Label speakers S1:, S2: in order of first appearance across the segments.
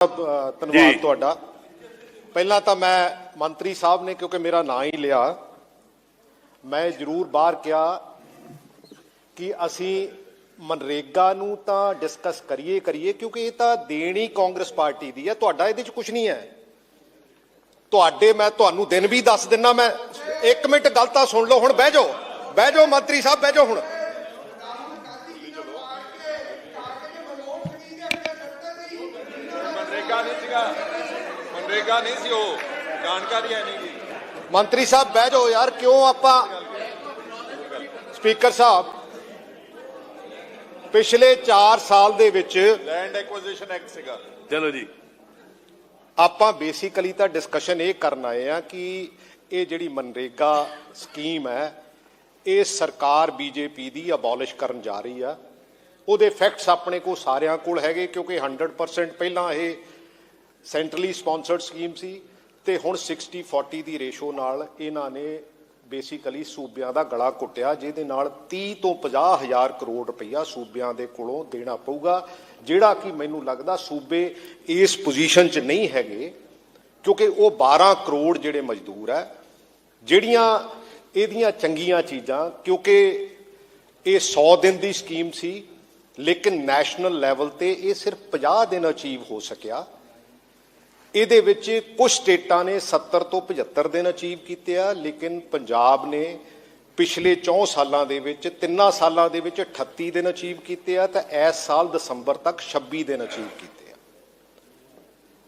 S1: ਧੰਨਵਾਦ ਤੁਹਾਡਾ। ਪਹਿਲਾਂ ਤਾਂ ਮੈਂ ਮੰਤਰੀ ਸਾਹਿਬ ਨੇ ਕਿਉਂਕਿ ਮੇਰਾ ਨਾਂ ਹੀ ਲਿਆ ਮੈਂ ਜ਼ਰੂਰ ਬਾਹਰ ਕਿਹਾ ਕਿ ਅਸੀਂ ਮਨਰੇਗਾ ਨੂੰ ਤਾਂ ਡਿਸਕਸ ਕਰੀਏ ਕਰੀਏ ਕਿਉਂਕਿ ਇਹ ਤਾਂ ਦੇਣੀ ਕਾਂਗਰਸ ਪਾਰਟੀ ਦੀ ਹੈ। ਤੁਹਾਡਾ ਇਹਦੇ 'ਚ ਕੁਝ ਨਹੀਂ ਹੈ। ਤੁਹਾਡੇ ਮੈਂ ਤੁਹਾਨੂੰ ਦਿਨ ਵੀ ਦੱਸ ਦਿੰਨਾ ਮੈਂ। ਇੱਕ ਮਿੰਟ ਗੱਲ ਤਾਂ ਸੁਣ ਲਓ ਹੁਣ ਬਹਿ ਜਾਓ। ਬਹਿ ਜਾਓ ਮੰਤਰੀ ਸਾਹਿਬ ਬਹਿ ਜਾਓ ਹੁਣ।
S2: ਮਨਰੇਗਾ ਨਹੀਂ ਸੀਗਾ। ਮਨਰੇਗਾ ਨਹੀਂ ਸੀ ਉਹ। ਜਾਣਕਾਰੀ ਹੈ ਨਹੀਂ ਜੀ।
S1: ਮੰਤਰੀ ਸਾਹਿਬ ਬਹਿ ਜਾਓ ਯਾਰ ਕਿਉਂ ਆਪਾਂ ਸਪੀਕਰ ਸਾਹਿਬ ਪਿਛਲੇ 4 ਸਾਲ ਦੇ ਵਿੱਚ
S2: ਲੈਂਡ ਐਕੁਜੀਸ਼ਨ ਐਕਟ ਸੀਗਾ।
S3: ਚਲੋ ਜੀ।
S1: ਆਪਾਂ ਬੇਸਿਕਲੀ ਤਾਂ ਡਿਸਕਸ਼ਨ ਇਹ ਕਰਨ ਆਏ ਆ ਕਿ ਇਹ ਜਿਹੜੀ ਮਨਰੇਗਾ ਸਕੀਮ ਹੈ ਇਹ ਸਰਕਾਰ ਬੀਜੇਪੀ ਦੀ ਅਬੋਲਿਸ਼ ਕਰਨ ਜਾ ਰਹੀ ਆ। ਉਹਦੇ ਫੈਕਟਸ ਆਪਣੇ ਕੋਲ ਸਾਰਿਆਂ ਕੋਲ ਹੈਗੇ ਕਿਉਂਕਿ 100% ਪਹਿਲਾਂ ਇਹ ਸੈਂਟਰਲੀ ਸਪਾਂਸਰਡ ਸਕੀਮ ਸੀ ਤੇ ਹੁਣ 60 40 ਦੀ ਰੇਸ਼ੋ ਨਾਲ ਇਹਨਾਂ ਨੇ ਬੇਸਿਕਲੀ ਸੂਬਿਆਂ ਦਾ ਗਲਾ ਕੁੱਟਿਆ ਜਿਹਦੇ ਨਾਲ 30 ਤੋਂ 50 ਹਜ਼ਾਰ ਕਰੋੜ ਰੁਪਈਆ ਸੂਬਿਆਂ ਦੇ ਕੋਲੋਂ ਦੇਣਾ ਪਊਗਾ। ਜਿਹੜਾ ਕਿ ਮੈਨੂੰ ਲੱਗਦਾ ਸੂਬੇ ਇਸ ਪੋਜੀਸ਼ਨ 'ਚ ਨਹੀਂ ਹੈਗੇ, ਕਿਉਂਕਿ ਉਹ 12 ਕਰੋੜ ਜਿਹੜੇ ਮਜ਼ਦੂਰ ਹੈ, ਜਿਹੜੀਆਂ ਇਹਦੀਆਂ ਚੰਗੀਆਂ ਚੀਜ਼ਾਂ, ਕਿਉਂਕਿ ਇਹ 100 ਦਿਨ ਦੀ ਸਕੀਮ ਸੀ, ਲੇਕਿਨ ਨੈਸ਼ਨਲ ਲੈਵਲ ਤੇ ਇਹ ਸਿਰਫ 50 ਦਿਨ ਅਚੀਵ ਹੋ ਸਕਿਆ। ਇਹਦੇ ਵਿੱਚ ਕੁਝ ਸਟੇਟਾਂ ਨੇ 70 ਤੋਂ 75 ਦਿਨ ਅਚੀਵ ਕੀਤੇ ਆ, ਲੇਕਿਨ ਪੰਜਾਬ ਨੇ ਪਿਛਲੇ 4 ਸਾਲਾਂ ਦੇ ਵਿੱਚ, ਤਿੰਨਾਂ ਸਾਲਾਂ ਦੇ ਵਿੱਚ 38 ਦਿਨ ਅਚੀਵ ਕੀਤੇ ਆ ਤਾਂ ਇਸ ਸਾਲ ਦਸੰਬਰ ਤੱਕ 26 ਦਿਨ ਅਚੀਵ ਕੀਤੇ ਆ।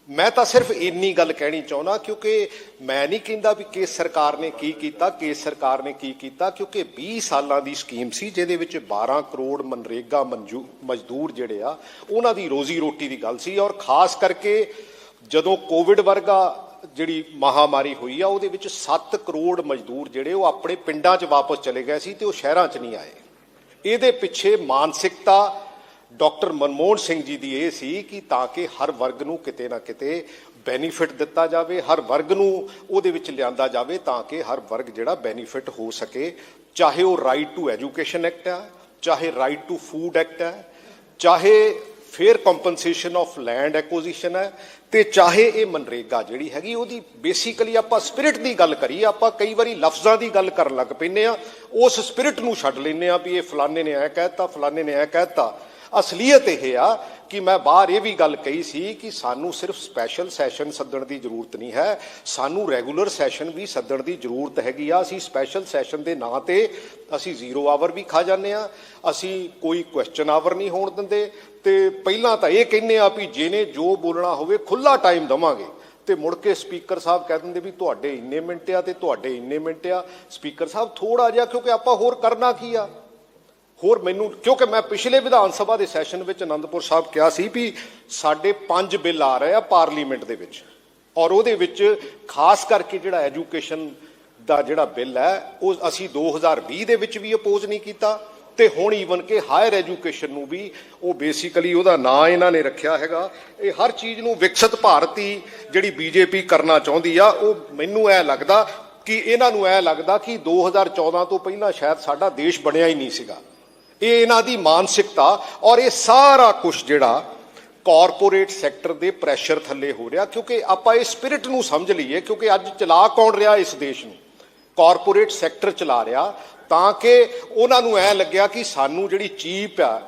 S1: ਮੈਂ ਤਾਂ ਸਿਰਫ ਇੰਨੀ ਗੱਲ ਕਹਿਣੀ ਚਾਹੁੰਦਾ ਕਿਉਂਕਿ ਮੈਂ ਨਹੀਂ ਕਹਿੰਦਾ ਵੀ ਕੇਸ ਸਰਕਾਰ ਨੇ ਕੀ ਕੀਤਾ, ਕੇਸ ਸਰਕਾਰ ਨੇ ਕੀ ਕੀਤਾ, ਕਿਉਂਕਿ 20 ਸਾਲਾਂ ਦੀ ਸਕੀਮ ਸੀ ਜਿਹਦੇ ਵਿੱਚ 12 ਕਰੋੜ ਮਨਰੇਗਾ ਮਨਜੂ ਮਜ਼ਦੂਰ ਜਿਹੜੇ ਆ, ਉਹਨਾਂ ਦੀ ਰੋਜ਼ੀ ਰੋਟੀ ਦੀ ਗੱਲ ਸੀ ਔਰ ਖਾਸ ਕਰਕੇ ਜਦੋਂ ਕੋਵਿਡ ਵਰਗਾ ਜਿਹੜੀ ਮਹਾਮਾਰੀ ਹੋਈ ਆ, ਉਹਦੇ ਵਿੱਚ 7 ਕਰੋੜ ਮਜ਼ਦੂਰ ਜਿਹੜੇ, ਉਹ ਆਪਣੇ ਪਿੰਡਾਂ 'ਚ ਵਾਪਸ ਚਲੇ ਗਏ ਸੀ ਤੇ ਉਹ ਸ਼ਹਿਰਾਂ 'ਚ ਨਹੀਂ ਆਏ। ਇਹਦੇ ਪਿੱਛੇ ਮਾਨਸਿਕਤਾ ਡਾਕਟਰ ਮਨਮੋਹਨ ਸਿੰਘ ਜੀ ਦੀ ਇਹ ਸੀ ਕਿ ਤਾਂ ਕਿ ਹਰ ਵਰਗ ਨੂੰ ਕਿਤੇ ਨਾ ਕਿਤੇ ਬੈਨੀਫਿਟ ਦਿੱਤਾ ਜਾਵੇ, ਹਰ ਵਰਗ ਨੂੰ ਉਹਦੇ ਵਿੱਚ ਲਿਆਂਦਾ ਜਾਵੇ ਤਾਂ ਕਿ ਹਰ ਵਰਗ ਜਿਹੜਾ ਬੈਨੀਫਿਟ ਹੋ ਸਕੇ। ਚਾਹੇ ਉਹ ਰਾਈਟ ਟੂ ਐਜੂਕੇਸ਼ਨ ਐਕਟ ਹੈ ਚਾਹੇ ਰਾਈਟ ਟੂ ਫੂਡ ਐਕਟ ਹੈ ਚਾਹੇ fair compensation of land acquisition ਹੈ, ਤੇ ਚਾਹੇ ਇਹ ਮਨਰੇਗਾ ਜਿਹੜੀ ਹੈਗੀ, ਉਹਦੀ ਬੇਸਿਕਲੀ ਆਪਾਂ ਸਪਿਰਿਟ ਦੀ ਗੱਲ ਕਰੀਏ ਆਪਾਂ ਕਈ ਵਾਰੀ ਲਫ਼ਜ਼ਾਂ ਦੀ ਗੱਲ ਕਰਨ ਲੱਗ ਪੈਂਦੇ ਆ ਉਸ ਸਪਿਰਿਟ ਨੂੰ ਛੱਡ ਲੈਂਦੇ ਆ ਵੀ ਇਹ ਫਲਾਣੇ ਨੇ ਐ ਕਹਿਤਾ ਫਲਾਣੇ ਨੇ ਐ ਕਹਿਤਾ ਅਸਲੀਅਤ ਇਹ ਆ ਕਿ ਮੈਂ ਬਾਹਰ ਇਹ ਵੀ ਗੱਲ ਕਹੀ ਸੀ ਕਿ ਸਾਨੂੰ ਸਿਰਫ ਸਪੈਸ਼ਲ ਸੈਸ਼ਨ ਸੱਦਣ ਦੀ ਜ਼ਰੂਰਤ ਨਹੀਂ ਹੈ, ਸਾਨੂੰ ਰੈਗੂਲਰ ਸੈਸ਼ਨ ਵੀ ਸੱਦਣ ਦੀ ਜ਼ਰੂਰਤ ਹੈਗੀ ਆ। ਅਸੀਂ ਸਪੈਸ਼ਲ ਸੈਸ਼ਨ ਦੇ ਨਾਂ ਤੇ ਅਸੀਂ ਜ਼ੀਰੋ ਆਵਰ ਵੀ ਖਾ ਜਾਂਦੇ ਆ। ਅਸੀਂ ਕੋਈ ਕੁਐਸਚਨ ਆਵਰ ਨਹੀਂ ਹੋਣ ਦਿੰਦੇ। ਤੇ ਪਹਿਲਾਂ ਤਾਂ ਇਹ ਕਹਿੰਦੇ ਆ ਵੀ ਜਿਹਨੇ ਜੋ ਬੋਲਣਾ ਹੋਵੇ ਖੁੱਲਾ ਟਾਈਮ ਦਵਾਂਗੇ। ਤੇ ਮੁੜ ਕੇ ਸਪੀਕਰ ਸਾਹਿਬ ਕਹਿ ਦਿੰਦੇ ਵੀ ਤੁਹਾਡੇ ਇੰਨੇ ਮਿੰਟ ਆ ਤੇ ਤੁਹਾਡੇ ਇੰਨੇ ਮਿੰਟ ਆ। ਸਪੀਕਰ ਸਾਹਿਬ ਥੋੜਾ ਜਿਹਾ ਕਿਉਂਕਿ ਆਪਾਂ ਹੋਰ ਕਰਨਾ ਕੀ ਆ? ਹੋਰ ਮੈਨੂੰ, ਕਿਉਂਕਿ ਮੈਂ ਪਿਛਲੇ ਵਿਧਾਨ ਸਭਾ ਦੇ ਸੈਸ਼ਨ ਵਿੱਚ ਅਨੰਦਪੁਰ ਸਾਹਿਬ ਕਿਹਾ ਸੀ ਵੀ ਸਾਡੇ ਪੰਜ ਬਿੱਲ ਆ ਰਹੇ ਆ ਪਾਰਲੀਮੈਂਟ ਦੇ ਵਿੱਚ। ਔਰ ਉਹਦੇ ਵਿੱਚ ਖਾਸ ਕਰਕੇ ਜਿਹੜਾ ਐਜੂਕੇਸ਼ਨ ਦਾ ਜਿਹੜਾ ਬਿੱਲ ਹੈ, ਉਹ ਅਸੀਂ 2020 ਦੇ ਵਿੱਚ ਵੀ ਅਪੋਜ਼ ਨਹੀਂ ਕੀਤਾ ਤੇ ਹੁਣ ਈਵਨ ਕਿ ਹਾਇਰ ਐਜੂਕੇਸ਼ਨ ਨੂੰ ਵੀ ਉਹ ਬੇਸਿਕਲੀ ਉਹਦਾ ਨਾਂ ਇਹਨਾਂ ਨੇ ਰੱਖਿਆ ਹੈਗਾ। ਇਹ ਹਰ ਚੀਜ਼ ਨੂੰ ਵਿਕਸਿਤ ਭਾਰਤੀ ਜਿਹੜੀ ਬੀਜੇਪੀ ਕਰਨਾ ਚਾਹੁੰਦੀ ਆ, ਉਹ ਮੈਨੂੰ ਐ ਲੱਗਦਾ ਕਿ ਇਹਨਾਂ ਨੂੰ ਐ ਲੱਗਦਾ ਕਿ 2014 ਤੋਂ ਪਹਿਲਾਂ ਸ਼ਾਇਦ ਸਾਡਾ ਦੇਸ਼ ਬਣਿਆ ਹੀ ਨਹੀਂ ਸੀਗਾ। ਇਹ ਇਹਨਾਂ ਦੀ ਮਾਨਸਿਕਤਾ ਔਰ ਇਹ ਸਾਰਾ ਕੁਝ ਜਿਹੜਾ ਕਾਰਪੋਰੇਟ ਸੈਕਟਰ ਦੇ ਪ੍ਰੈਸ਼ਰ ਥੱਲੇ ਹੋ ਰਿਹਾ, ਕਿਉਂਕਿ ਆਪਾਂ ਇਹ ਸਪਿਰਿਟ ਨੂੰ ਸਮਝ ਲਈਏ, ਕਿਉਂਕਿ ਅੱਜ ਚਲਾ ਕੌਣ ਰਿਹਾ ਇਸ ਦੇਸ਼ ਨੂੰ? ਕਾਰਪੋਰੇਟ ਸੈਕਟਰ ਚਲਾ ਰਿਹਾ, ਤਾਂ ਕਿ ਉਹਨਾਂ ਨੂੰ ਐ ਲੱਗਿਆ ਕਿ ਸਾਨੂੰ ਜਿਹੜੀ ਚੀਪ ਆ,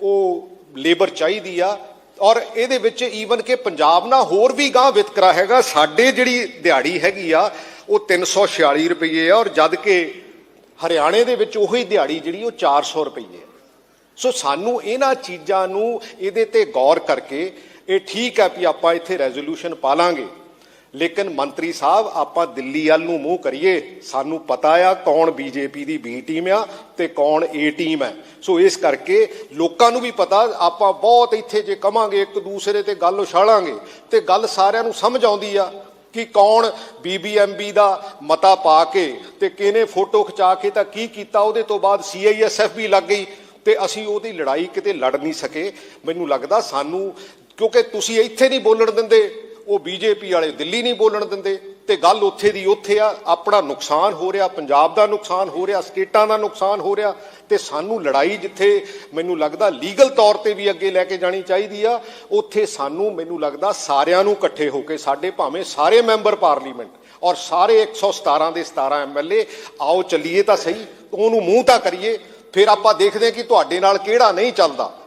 S1: ਉਹ ਲੇਬਰ ਚਾਹੀਦੀ ਆ, ਔਰ ਇਹਦੇ ਵਿੱਚ ਈਵਨ ਕਿ ਪੰਜਾਬ ਨਾਲ ਹੋਰ ਵੀ ਗਾਂ ਵਿਤਕਰਾ ਹੈਗਾ, ਸਾਡੇ ਜਿਹੜੀ ਦਿਹਾੜੀ ਹੈਗੀ ਆ, ਉਹ 346 ਰੁਪਏ ਆ, ਔਰ ਜਦ ਕਿ ਹਰਿਆਣੇ ਦੇ ਵਿੱਚ ਉਹੀ ਦਿਹਾੜੀ ਜਿਹੜੀ ਉਹ 400 ਰੁਪਏ ਹੈ ਸੋ ਸਾਨੂੰ ਇਹਨਾਂ ਚੀਜ਼ਾਂ ਨੂੰ ਇਹਦੇ ਤੇ ਗੌਰ ਕਰਕੇ ਇਹ ਠੀਕ ਹੈ ਵੀ ਆਪਾਂ ਇੱਥੇ ਰੈਜ਼ੋਲੂਸ਼ਨ ਪਾ ਲਾਂਗੇ। ਲੇਕਿਨ ਮੰਤਰੀ ਸਾਹਿਬ, ਆਪਾਂ ਦਿੱਲੀ ਵੱਲ ਨੂੰ ਮੂੰਹ ਕਰੀਏ, ਸਾਨੂੰ ਪਤਾ ਆ ਕੌਣ ਬੀਜੇਪੀ ਦੀ ਬੀ ਟੀਮ ਆ ਤੇ ਕੌਣ ਏ ਟੀਮ ਹੈ। ਸੋ ਇਸ ਕਰਕੇ ਲੋਕਾਂ ਨੂੰ ਵੀ ਪਤਾ, ਆਪਾਂ ਬਹੁਤ ਇੱਥੇ ਜੇ ਕਵਾਂਗੇ, ਇੱਕ ਦੂਸਰੇ ਤੇ ਗੱਲ ਉਛਾਲਾਂਗੇ ਤੇ ਗੱਲ ਸਾਰਿਆਂ ਨੂੰ ਸਮਝ ਆਉਂਦੀ ਆ। ਕਿ ਕੌਣ ਬੀਬੀਐਮਬੀ ਦਾ ਮਤਾ ਪਾ ਕੇ ਤੇ ਕਿਹਨੇ ਫੋਟੋ ਖਿਚਾ ਕੇ ਤਾਂ ਕੀ ਕੀਤਾ? ਉਹਦੇ ਤੋਂ ਬਾਅਦ ਸੀਆਈਐਸਐਫ ਵੀ ਲੱਗ ਗਈ ਤੇ ਅਸੀਂ ਉਹਦੀ ਲੜਾਈ ਕਿਤੇ ਲੜ ਨਹੀਂ ਸਕੇ। ਮੈਨੂੰ ਲੱਗਦਾ ਸਾਨੂੰ, ਕਿਉਂਕਿ ਤੁਸੀਂ ਇੱਥੇ ਨਹੀਂ ਬੋਲਣ ਦਿੰਦੇ, ਉਹ ਬੀਜੇਪੀ ਵਾਲੇ ਦਿੱਲੀ ਨਹੀਂ ਬੋਲਣ ਦਿੰਦੇ। ਤੇ ਗੱਲ ਉੱਥੇ ਦੀ ਉੱਥੇ ਆ, ਆਪਣਾ ਨੁਕਸਾਨ ਹੋ ਰਿਹਾ, ਪੰਜਾਬ ਦਾ ਨੁਕਸਾਨ ਹੋ ਰਿਹਾ, ਸਟੇਟਾਂ ਦਾ ਨੁਕਸਾਨ ਹੋ ਰਿਹਾ, ਤੇ ਸਾਨੂੰ ਲੜਾਈ ਜਿੱਥੇ ਮੈਨੂੰ ਲੱਗਦਾ ਲੀਗਲ ਤੌਰ ਤੇ ਵੀ ਅੱਗੇ ਲੈ ਕੇ ਜਾਣੀ ਚਾਹੀਦੀ ਆ, ਉੱਥੇ ਸਾਨੂੰ ਮੈਨੂੰ ਲੱਗਦਾ ਸਾਰਿਆਂ ਨੂੰ ਇਕੱਠੇ ਹੋ ਕੇ ਸਾਡੇ ਭਾਵੇਂ ਸਾਰੇ ਮੈਂਬਰ ਪਾਰਲੀਮੈਂਟ ਔਰ ਸਾਰੇ 117 ਦੇ 17 ਐਮਐਲਏ ਆਓ ਚੱਲੀਏ ਤਾਂ ਸਹੀ, ਉਹਨੂੰ ਮੂੰਹ ਤਾਂ ਕਰੀਏ, ਫਿਰ ਆਪਾਂ ਦੇਖਦੇ ਹਾਂ ਕਿ ਤੁਹਾਡੇ ਨਾਲ ਕਿਹੜਾ ਨਹੀਂ ਚੱਲਦਾ।